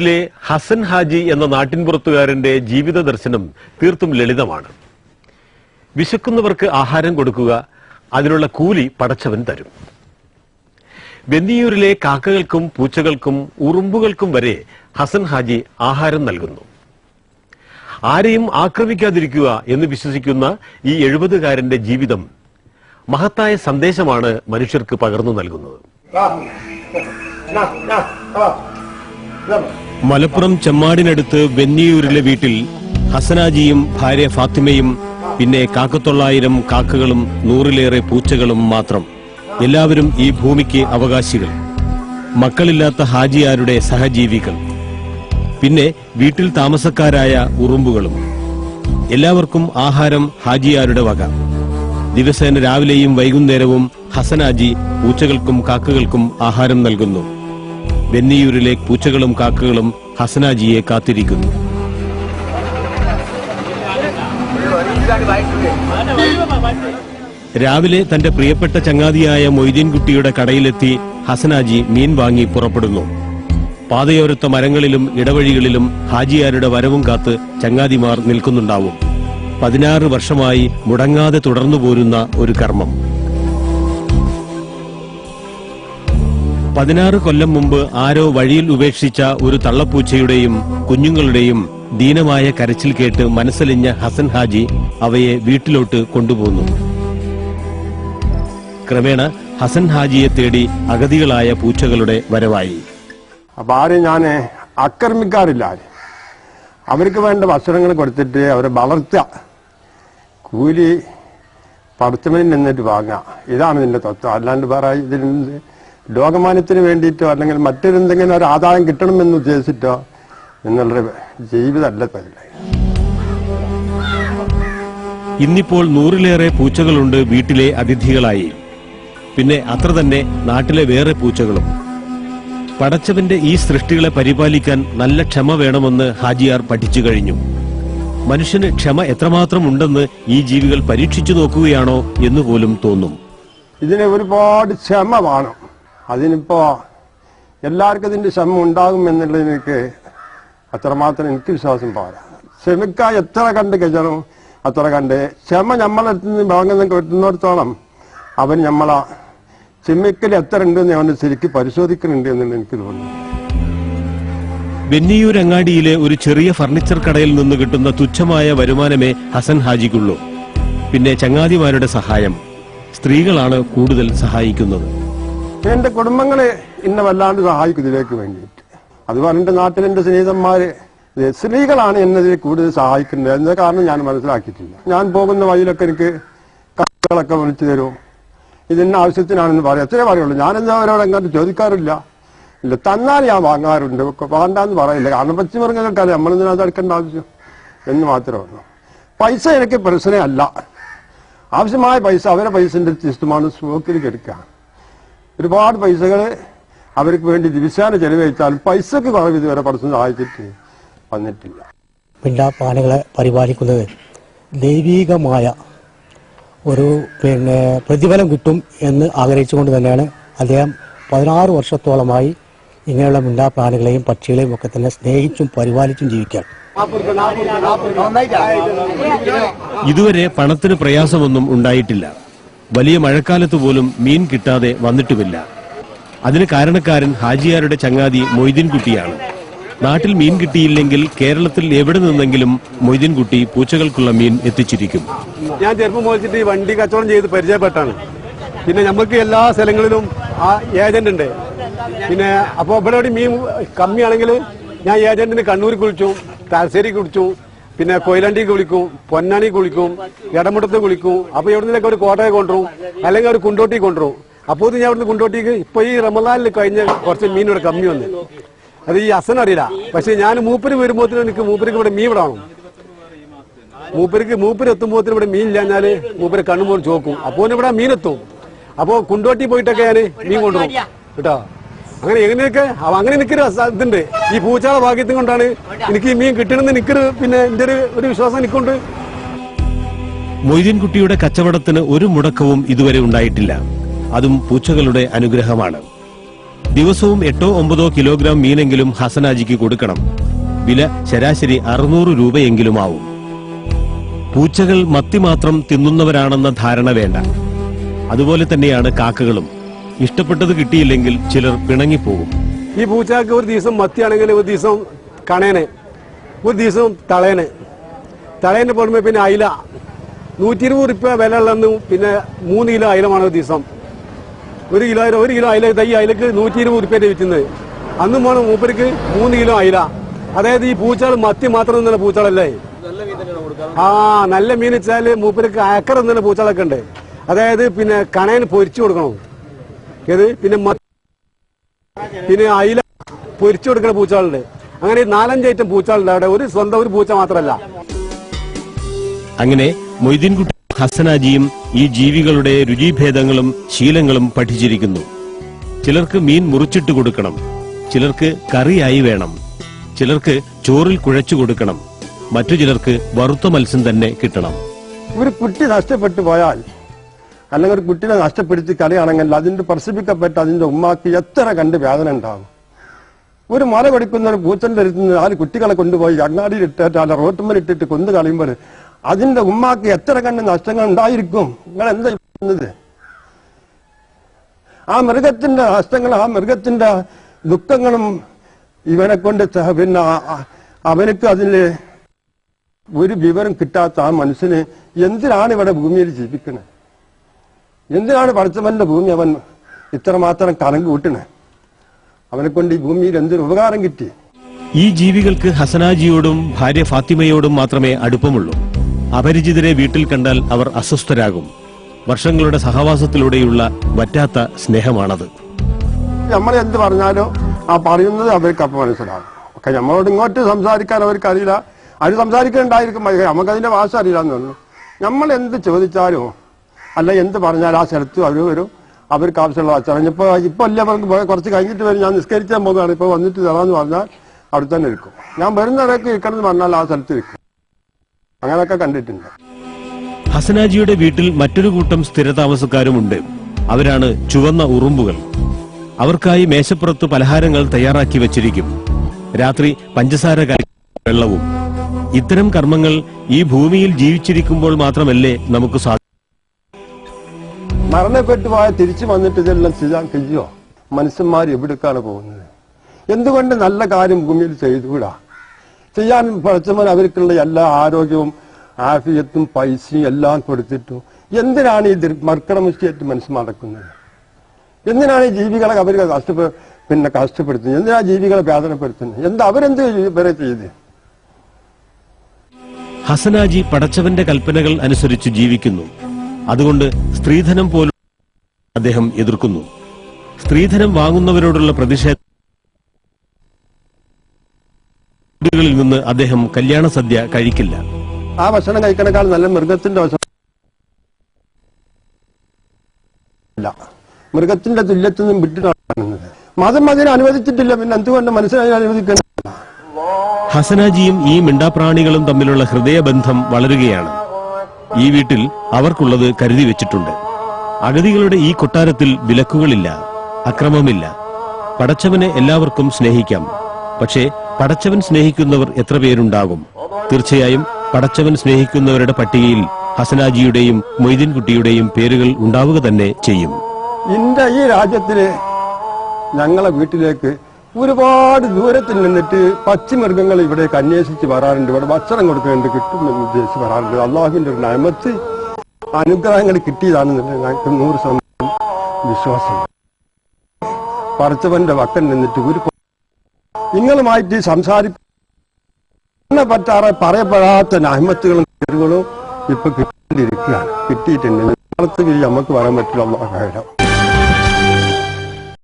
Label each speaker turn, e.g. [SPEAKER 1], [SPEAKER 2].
[SPEAKER 1] വീട്ടിലെ ഹസൻ ഹാജി എന്ന നാട്ടിൻപുറത്തുകാരന്റെ ജീവിത ദർശനം തീർത്തും ലളിതമാണ് വിശക്കുന്നവർക്ക് ആഹാരം കൊടുക്കുക അതിനുള്ള കൂലി പടച്ചവൻ തരും വെന്നിയൂരിലെ കാക്കകൾക്കും പൂച്ചകൾക്കും ഉറുമ്പുകൾക്കും വരെ ഹസൻ ഹാജി ആഹാരം നൽകുന്നു ആരെയും ആക്രമിക്കാതിരിക്കുക എന്ന് വിശ്വസിക്കുന്ന ഈ എഴുപതുകാരന്റെ ജീവിതം മഹത്തായ സന്ദേശമാണ് മനുഷ്യർക്ക് പകർന്നു നൽകുന്നത് മലപ്പുറം ചെമ്മാടിനടുത്ത് വെന്നിയൂരിലെ വീട്ടിൽ ഹസനാജിയും ഭാര്യ ഫാത്തിമയും പിന്നെ കാക്കത്തൊള്ളായിരം കാക്കകളും നൂറിലേറെ പൂച്ചകളും മാത്രം. എല്ലാവരും ഈ ഭൂമിക്ക് അവകാശികൾ. മക്കളില്ലാത്ത ഹാജിയാരുടെ സഹജീവികൾ. പിന്നെ വീട്ടിൽ താമസക്കാരായ ഉറുമ്പുകളും. എല്ലാവർക്കും ആഹാരം ഹാജിയാരുടെ വക. ദിവസേന രാവിലെയും വൈകുന്നേരവും ഹസനാജി പൂച്ചകൾക്കും കാക്കകൾക്കും ആഹാരം നൽകുന്നു. വെന്നിയൂരിലെ പൂച്ചകളും കാക്കകളും ഹസനാജിയെ കാത്തിരിക്കുന്നു. രാവിലെ തന്റെ പ്രിയപ്പെട്ട ചങ്ങാതിയായ മൊയ്തീൻകുട്ടിയുടെ കടയിലെത്തി ഹസനാജി മീൻ വാങ്ങി പുറപ്പെടുന്നു. പാതയോരത്ത മരങ്ങളിലും ഇടവഴികളിലും ഹാജിയാരുടെ വരവും കാത്ത് ചങ്ങാതിമാർ നിൽക്കുന്നുണ്ടാവും. പതിനാറ് വർഷമായി മുടങ്ങാതെ തുടർന്നു പോരുന്ന ഒരു കർമ്മം. പതിനാറ് കൊല്ലം മുമ്പ് ആരോ വഴിയിൽ ഉപേക്ഷിച്ച ഒരു തള്ളപ്പൂച്ചയുടെയും കുഞ്ഞുങ്ങളുടെയും ദീനമായ കരച്ചിൽ കേട്ട് മനസ്സലിഞ്ഞ ഹസൻ ഹാജി അവയെ വീട്ടിലോട്ട് കൊണ്ടുപോകുന്നു ക്രമേണ ഹസൻ ഹാജിയെ തേടി അഗതികളായ പൂച്ചകളുടെ വരവായി.
[SPEAKER 2] അപ്പൊ ആരും ഞാൻ ആക്രമിക്കാറില്ല അവർക്ക് വേണ്ട ഭക്ഷണങ്ങൾ കൊടുത്തിട്ട് അവരെ വളർത്തുക. കൂലി പടച്ചവനിൽ നിന്നിട്ട് വാങ്ങുക. ഇതാണ് ഇതിന്റെ തത്വം. അല്ലാണ്ട് വേറെ ഇതിൽ ലോകമാന്യത്തിന് വേണ്ടിയിട്ടോ അല്ലെങ്കിൽ മറ്റൊരെന്തെങ്കിലും ഒരു ആദായം കിട്ടണമെന്ന് ഉദ്ദേശിച്ചിട്ടോ എന്നുള്ളൊരു ജീവിതമല്ല പരിപാടി
[SPEAKER 1] ഇന്നിപ്പോൾ നൂറിലേറെ പൂച്ചകളുണ്ട് വീട്ടിലെ അതിഥികളായി. പിന്നെ അത്ര തന്നെ നാട്ടിലെ വേറെ പൂച്ചകളും. പടച്ചവന്റെ ഈ സൃഷ്ടികളെ പരിപാലിക്കാൻ നല്ല ക്ഷമ വേണമെന്ന് ഹാജിയാർ പഠിച്ചു കഴിഞ്ഞു. മനുഷ്യന് ക്ഷമ എത്രമാത്രം ഉണ്ടെന്ന് ഈ ജീവികൾ പരീക്ഷിച്ചു നോക്കുകയാണോ എന്ന് പോലും തോന്നും.
[SPEAKER 2] ഇതിന് ഒരുപാട് ക്ഷമ വേണം. അതിനിപ്പോ എല്ലാവർക്കും ഇതിന്റെ ശ്രമം ഉണ്ടാകും എന്നുള്ളതിനൊക്കെ അത്രമാത്രം എനിക്ക് വിശ്വാസം പോരാ. ശ്രമിക്ക എത്ര കണ്ട് കഴിയണം അത്ര കണ്ട്. ക്ഷമ നമ്മളടുത്ത് വാങ്ങുന്ന കിട്ടുന്നിടത്തോളം അവൻ നമ്മളെ ക്ഷമിക്കൽ എത്ര ഉണ്ടെന്ന് അവന് ശരിക്കും പരിശോധിക്കുന്നുണ്ട് എന്നുള്ളത് എനിക്ക് തോന്നുന്നു.
[SPEAKER 1] വെന്നിയൂർ അങ്ങാടിയിലെ ഒരു ചെറിയ ഫർണിച്ചർ കടയിൽ നിന്ന് കിട്ടുന്ന തുച്ഛമായ വരുമാനമേ ഹസൻ ഹാജിക്കുള്ളൂ. പിന്നെ ചങ്ങാതിമാരുടെ സഹായം. സ്ത്രീകളാണ് കൂടുതൽ സഹായിക്കുന്നത്.
[SPEAKER 2] എന്റെ കുടുംബങ്ങളെ ഇന്നെ വല്ലാണ്ട് സഹായിക്കും ഇതിലേക്ക് വേണ്ടിയിട്ട്. അതുപോലെ എന്റെ നാട്ടിൽ എന്റെ സ്നേഹിതന്മാര്. സ്ത്രീകളാണ് എന്നതിൽ കൂടുതൽ സഹായിക്കുന്നത്. എന്ന കാരണം ഞാൻ മനസ്സിലാക്കിയിട്ടില്ല. ഞാൻ പോകുന്ന വഴിയിലൊക്കെ എനിക്ക് കത്തുകളൊക്കെ വിളിച്ചു തരും. ഇതിന്റെ ആവശ്യത്തിനാണെന്ന് പറയാം. അത്രേ പറയുള്ളൂ. ഞാനെന്താ അവരോട് എങ്ങോട്ട് ചോദിക്കാറില്ല. ഇല്ല തന്നാൽ ഞാൻ വാങ്ങാറുണ്ട്. വേണ്ടാന്ന് പറയില്ല. കാരണം പച്ചമൃഗങ്ങൾക്കല്ല നമ്മളെന്തിനാ അത് എടുക്കേണ്ട ആവശ്യം? എന്ന് മാത്രമേ പൈസ എനിക്ക് പ്രശ്നമല്ല ആവശ്യമായ പൈസ അവരെ പൈസന്റെ ഇഷ്ടമാണ് സ്റ്റോക്കിലേക്ക് ഒരുപാട് പൈസകൾ അവർക്ക് വേണ്ടി ദിവസേന ചെലവഴിച്ചാൽ പൈസക്ക് കുറവ് ഇതുവരെ പഠിച്ചു സഹായിച്ചിട്ട് വന്നിട്ടില്ല.
[SPEAKER 3] പിണ്ടാപ്പാനകളെ പരിപാലിക്കുന്നത് ദൈവീകമായ ഒരു പിന്നെ പ്രതിഫലം കിട്ടും എന്ന് ആഗ്രഹിച്ചുകൊണ്ട് തന്നെയാണ് അദ്ദേഹം പതിനാറ് വർഷത്തോളമായി ഇങ്ങനെയുള്ള മിണ്ടാപ്രാണികളെയും പക്ഷികളെയും ഒക്കെ തന്നെ സ്നേഹിച്ചും പരിപാലിച്ചും ജീവിക്കാൻ
[SPEAKER 1] ഇതുവരെ പണത്തിന് പ്രയാസമൊന്നും ഉണ്ടായിട്ടില്ല. വലിയ മഴക്കാലത്ത് പോലും മീൻ കിട്ടാതെ വന്നിട്ടുമില്ല. അതിന് കാരണക്കാരൻ ഹാജിയാരുടെ ചങ്ങാതി മൊയ്തീൻകുട്ടിയാണ്. നാട്ടിൽ മീൻ കിട്ടിയില്ലെങ്കിൽ കേരളത്തിൽ എവിടെ നിന്നെങ്കിലും മൊയ്തീൻകുട്ടി പൂച്ചകൾക്കുള്ള മീൻ എത്തിച്ചിരിക്കും.
[SPEAKER 4] ഞാൻ ചെറുപ്പം മോദിച്ചിട്ട് വണ്ടി കച്ചവടം ചെയ്ത് പരിചയപ്പെട്ടാണ്. പിന്നെ നമുക്ക് എല്ലാ സ്ഥലങ്ങളിലും ആ ഏജന്റ് ഉണ്ട്. പിന്നെ അപ്പോൾ ഇവിടെ മീൻ കമ്മിയാണെങ്കിൽ ഞാൻ ഏജന്റിന് കണ്ണൂർ കുളിച്ചു തലശ്ശേരി വിളിച്ചു പിന്നെ കൊയിലാണ്ടിക്ക് വിളിക്കും പൊന്നാണിക്ക് വിളിക്കും ഇടമുട്ടത്ത് വിളിക്കും. അപ്പൊ എവിടുന്നൊക്കെ ഒരു കോട്ടയെ കൊണ്ടുവരും അല്ലെങ്കിൽ ഒരു കുണ്ടോട്ടി കൊണ്ടുവരും. അപ്പോൾ ഞാൻ അവിടുന്ന് കുണ്ടോട്ടിക്ക് ഇപ്പൊ ഈ റമദാനിൽ കഴിഞ്ഞ കുറച്ച് മീൻ ഇവിടെ കമ്മി വന്നു. അത് ഈ അസൻ അറിയില്ല. പക്ഷെ ഞാൻ മൂപ്പര് വരുമ്പോൾ എനിക്ക് മൂപ്പർക്ക് ഇവിടെ മീൻ ഇവിടെ വേണം. മൂപ്പർക്ക് മൂപ്പര് എത്തുമ്പോഴത്തേനും ഇവിടെ മീൻ ഇല്ലാഞ്ഞാൽ മൂപ്പര് കണ്ണുമ്പോൾ ചോക്കും. അപ്പോ ഇവിടെ മീൻ എത്തും. അപ്പോ കുണ്ടോട്ടി പോയിട്ടൊക്കെ ഞാൻ മീൻ കൊണ്ടുപോകും കേട്ടോ? അങ്ങനെ എങ്ങനെയൊക്കെ? അങ്ങനെ അസ- ഇതുണ്ട്. ഈ പൂച്ചാള ഭാഗ്യത്തും കൊണ്ടാണ് എനിക്ക് ഈ മീൻ കിട്ടണമെന്ന് എനിക്കൊരു പിന്നെ എന്റെ ഒരു ഒരു വിശ്വാസം എനിക്കുണ്ട്.
[SPEAKER 1] മൊയ്തീൻകുട്ടിയുടെ കച്ചവടത്തിന് ഒരു മുടക്കവും ഇതുവരെ ഉണ്ടായിട്ടില്ല. അതും പൂച്ചകളുടെ അനുഗ്രഹമാണ്. ദിവസവും എട്ടോ ഒമ്പതോ കിലോഗ്രാം മീനെങ്കിലും ഹസനാജിക്ക് കൊടുക്കണം. വില ശരാശരി അറുന്നൂറ് രൂപയെങ്കിലും ആവും. പൂച്ചകൾ മത്തി മാത്രം തിന്നുന്നവരാണെന്ന ധാരണ വേണ്ട. അതുപോലെ തന്നെയാണ് കാക്കകളും. ഇഷ്ടപ്പെട്ടത് കിട്ടിയില്ലെങ്കിൽ ചിലർ പിണങ്ങിപ്പോകും.
[SPEAKER 4] ഈ പൂച്ചക്ക് ഒരു ദിവസം മത്തിയാണെങ്കിൽ ഒരു ദിവസം കണേന് ഒരു ദിവസം തളേന്. തളേന് പോകുമ്പോൾ പിന്നെ അയില. നൂറ്റി ഇരുപത് റുപ്യ വില ഉള്ളതെന്ന് പിന്നെ മൂന്ന് കിലോ അയിലമാണ് ഒരു ദിവസം. ഒരു കിലോ ഒരു കിലോ അയില തൈ അയിലക്ക് നൂറ്റി ഇരുപത് റുപ്യ വിറ്റുന്നത് അന്നും വേണം മൂപ്പർക്ക് മൂന്ന് കിലോ അയില. അതായത് ഈ പൂച്ചകൾ മത്തി മാത്രം തിന്നുന്ന പൂച്ചകളല്ലേ? ആ നല്ല മീൻ വെച്ചാൽ മൂപ്പർക്ക് അക്കറ തിന്നുന്ന പൂച്ചകളൊക്കെ ഉണ്ട്. അതായത് പിന്നെ കണേന് പൊരിച്ചു കൊടുക്കണം. ഏത് പിന്നെ പിന്നെ അയില പൊരിച്ചു കൊടുക്കുന്ന പൂച്ചകളുണ്ട്. അങ്ങനെ നാലഞ്ചേറ്റം പൂച്ചകളുണ്ട് അവിടെ. ഒരു സ്വന്തം ഒരു പൂച്ച മാത്രമല്ല.
[SPEAKER 1] അങ്ങനെ മൊയ്തീൻകുട്ടി ഹസനാജിയും ഈ ജീവികളുടെ രുചിഭേദങ്ങളും ശീലങ്ങളും പഠിച്ചിരിക്കുന്നു. ചിലർക്ക് മീൻ മുറിച്ചിട്ട് കൊടുക്കണം. ചിലർക്ക് കറിയായി വേണം. ചിലർക്ക് ചോറിൽ കുഴച്ചു കൊടുക്കണം. മറ്റു ചിലർക്ക് വറുത്ത മത്സ്യം തന്നെ കിട്ടണം.
[SPEAKER 2] ഒരു കുട്ടി നഷ്ടപ്പെട്ടു പോയാൽ അല്ലെങ്കിൽ ഒരു കുട്ടിനെ നഷ്ടപ്പെടുത്തി കളയാണെങ്കിൽ അതിന്റെ പ്രസവിക്കപ്പെട്ട അതിന്റെ ഉമ്മാക്ക് എത്ര കണ്ട് വേദന ഉണ്ടാകും? ഒരു മല കൊടുക്കുന്ന ഒരു പൂച്ചന്റെ നിന്ന് നാല് കുട്ടികളെ കൊണ്ടുപോയി അങ്ങാടിയിൽ ഇട്ടിട്ട് അല്ല റോട്ടുമ്മൽ ഇട്ടിട്ട് കൊന്നു കളയുമ്പോൾ അതിന്റെ ഉമ്മാക്ക് എത്ര കണ്ട് നഷ്ടങ്ങൾ ഉണ്ടായിരിക്കും? നിങ്ങൾ എന്താ ചെയ്യുന്നത്? ആ മൃഗത്തിന്റെ നഷ്ടങ്ങൾ ആ മൃഗത്തിന്റെ ദുഃഖങ്ങളും ഇവനെ കൊണ്ട് പിന്നെ അവനക്ക് അതിൽ ഒരു വിവരം കിട്ടാത്ത ആ മനുഷ്യന് എന്തിനാണ് ഇവിടെ ഭൂമിയിൽ ജീവിക്കുന്നത്? എന്തിനാണ് പഠിച്ചവന്റെ ഭൂമി അവൻ ഇത്രമാത്രം കനം കൂട്ടണേ അവനെ കൊണ്ട് ഈ ഭൂമിയിൽ എന്തൊരു ഉപകാരം കിട്ടി?
[SPEAKER 1] ഈ ജീവികൾക്ക് ഹസനാജിയോടും ഭാര്യ ഫാത്തിമയോടും മാത്രമേ അടുപ്പമുള്ളൂ. അപരിചിതരെ വീട്ടിൽ കണ്ടാൽ അവർ അസ്വസ്ഥരാകും. വർഷങ്ങളുടെ സഹവാസത്തിലൂടെയുള്ള വറ്റാത്ത സ്നേഹമാണത്.
[SPEAKER 2] നമ്മൾ എന്ത് പറഞ്ഞാലോ ആ പറയുന്നത് അവർക്ക് അപ്പം മനസ്സിലാകും. ഒക്കെ നമ്മളോട് ഇങ്ങോട്ട് സംസാരിക്കാൻ അവർക്ക് അറിയില്ല. അവർ സംസാരിക്കുന്നുണ്ടായിരിക്കും നമുക്കതിന്റെ ഭാഷ അറിയില്ല എന്നുള്ളൂ നമ്മൾ എന്ത് ചോദിച്ചാലും അല്ല എന്ത് പറഞ്ഞാൽ ആ സ്ഥലത്ത് അവർ വരും. അവർക്ക് ആവശ്യമുള്ള ഭക്ഷണം ഇപ്പൊ ഇപ്പൊ അല്ല അവർക്ക് കുറച്ച് കഴിഞ്ഞിട്ട് വരും. ഞാൻ നിസ്കരിക്കാൻ പോകുകയാണ് ഇപ്പൊ വന്നിട്ട് തരാമെന്ന് പറഞ്ഞാൽ അവിടെ തന്നെ ഇരിക്കും. ഞാൻ വരുന്നിടയ്ക്ക് ഇരിക്കണം എന്ന് പറഞ്ഞാൽ ആ സ്ഥലത്ത് ഇരിക്കും. അങ്ങനെയൊക്കെ കണ്ടിട്ടുണ്ട്.
[SPEAKER 1] ഹസനാജിയുടെ വീട്ടിൽ മറ്റൊരു കൂട്ടം സ്ഥിരതാമസക്കാരുമുണ്ട്. അവരാണ് ചുവന്ന ഉറുമ്പുകൾ. അവർക്കായി മേശപ്പുറത്ത് പലഹാരങ്ങൾ തയ്യാറാക്കി വച്ചിരിക്കും. രാത്രി പഞ്ചസാര വെള്ളവും. ഇത്തരം കർമ്മങ്ങൾ ഈ ഭൂമിയിൽ ജീവിച്ചിരിക്കുമ്പോൾ മാത്രമല്ലേ നമുക്ക് സാധിക്കും
[SPEAKER 2] മരണപ്പെട്ടു പോയ തിരിച്ചു വന്നിട്ട് ഇതെല്ലാം ചെയ്യാൻ കഴിയോ? മനുഷ്യന്മാർ എവിടേക്കാണ് പോകുന്നത്? എന്തുകൊണ്ട് നല്ല കാര്യം ഭൂമിയിൽ ചെയ്തുകൂടാ? ചെയ്യാൻ പഠിച്ചവൻ അവർക്കുള്ള എല്ലാ ആരോഗ്യവും ആഫിയത്തും പൈസയും എല്ലാം കൊടുത്തിട്ടു. എന്തിനാണ് ഈ മർക്കടമുഷ്ടിയായിട്ട് മനുഷ്യൻ നടക്കുന്നത്? എന്തിനാണ് ഈ ജീവികളെ അവർ കഷ്ടപ്പെ പിന്നെ കഷ്ടപ്പെടുത്തുന്നത്? എന്തിനാണ് ജീവികളെ വേദനപ്പെടുത്തുന്നത്? എന്താ അവരെന്ത് വരെ ചെയ്ത്?
[SPEAKER 1] ഹസനാജി പടച്ചവന്റെ കൽപ്പനകൾ അനുസരിച്ച് ജീവിക്കുന്നു. അതുകൊണ്ട് സ്ത്രീധനം പോലും അദ്ദേഹം എതിർക്കുന്നു. സ്ത്രീധനം വാങ്ങുന്നവരോടുള്ള പ്രതിഷേധങ്ങളിൽ വീടുകളിൽ നിന്ന് അദ്ദേഹം കല്യാണ സദ്യ കഴിക്കില്ല.
[SPEAKER 2] ആ ഭക്ഷണം കഴിക്കണേക്കാൾ നല്ല മൃഗത്തിന്റെ ഭക്ഷണം മൃഗത്തിന്റെ തുല്യത്തിൽ നിന്നും വിട്ടിട്ടാണ് മതം അതിനെ അനുവദിച്ചിട്ടില്ല. പിന്നെ എന്തുകൊണ്ട് മനസ്സിലായി അനുവദിക്കണം
[SPEAKER 1] ഹസനാജിയും ഈ മിണ്ടാപ്രാണികളും തമ്മിലുള്ള ഹൃദയബന്ധം വളരുകയാണ്. ഈ വീട്ടിൽ അവർക്കുള്ളത് കരുതി വെച്ചിട്ടുണ്ട്. അഗതികളുടെ ഈ കൊട്ടാരത്തിൽ വിലക്കുകളില്ല അക്രമമില്ല പടച്ചവനെ എല്ലാവർക്കും സ്നേഹിക്കാം. പക്ഷേ പടച്ചവൻ സ്നേഹിക്കുന്നവർ എത്ര പേരുണ്ടാകും? തീർച്ചയായും പടച്ചവൻ സ്നേഹിക്കുന്നവരുടെ പട്ടികയിൽ ഹസനാജിയുടെയും മൊയ്തീൻകുട്ടിയുടെയും പേരുകൾ ഉണ്ടാവുക തന്നെ ചെയ്യും.
[SPEAKER 2] ഇന്ത്യ ഈ രാജ്യത്തിലെ ഞങ്ങളെ വീട്ടിലേക്ക് ഒരുപാട് ദൂരത്തിൽ നിന്നിട്ട് പച്ചമൃഗങ്ങൾ ഇവിടേക്ക് അന്വേഷിച്ച് വരാറുണ്ട്. ഇവിടെ ഭക്ഷണം കൊടുക്കുന്നുണ്ട് കിട്ടുമെന്ന് ഉദ്ദേശിച്ച് വരാറുണ്ട്. അള്ളാഹുവിന്റെ ഒരു നയമത്ത് അനുഗ്രഹങ്ങൾ കിട്ടിയതാണെന്നുള്ള ഞങ്ങൾക്ക് നൂറ് ശതമാനം വിശ്വാസം. പറച്ചവന്റെ വക്കൻ നിന്നിട്ട് ഒരു നിങ്ങളുമായിട്ട് സംസാരിക്കുന്ന പറ്റാറെ പറയപ്പെടാത്ത നഹമത്തുകളും ഇപ്പൊ കിട്ടിയിരിക്കുകയാണ്. കിട്ടിയിട്ടുണ്ട്. നമുക്ക് പറയാൻ പറ്റില്ല. അള്ളാഹ്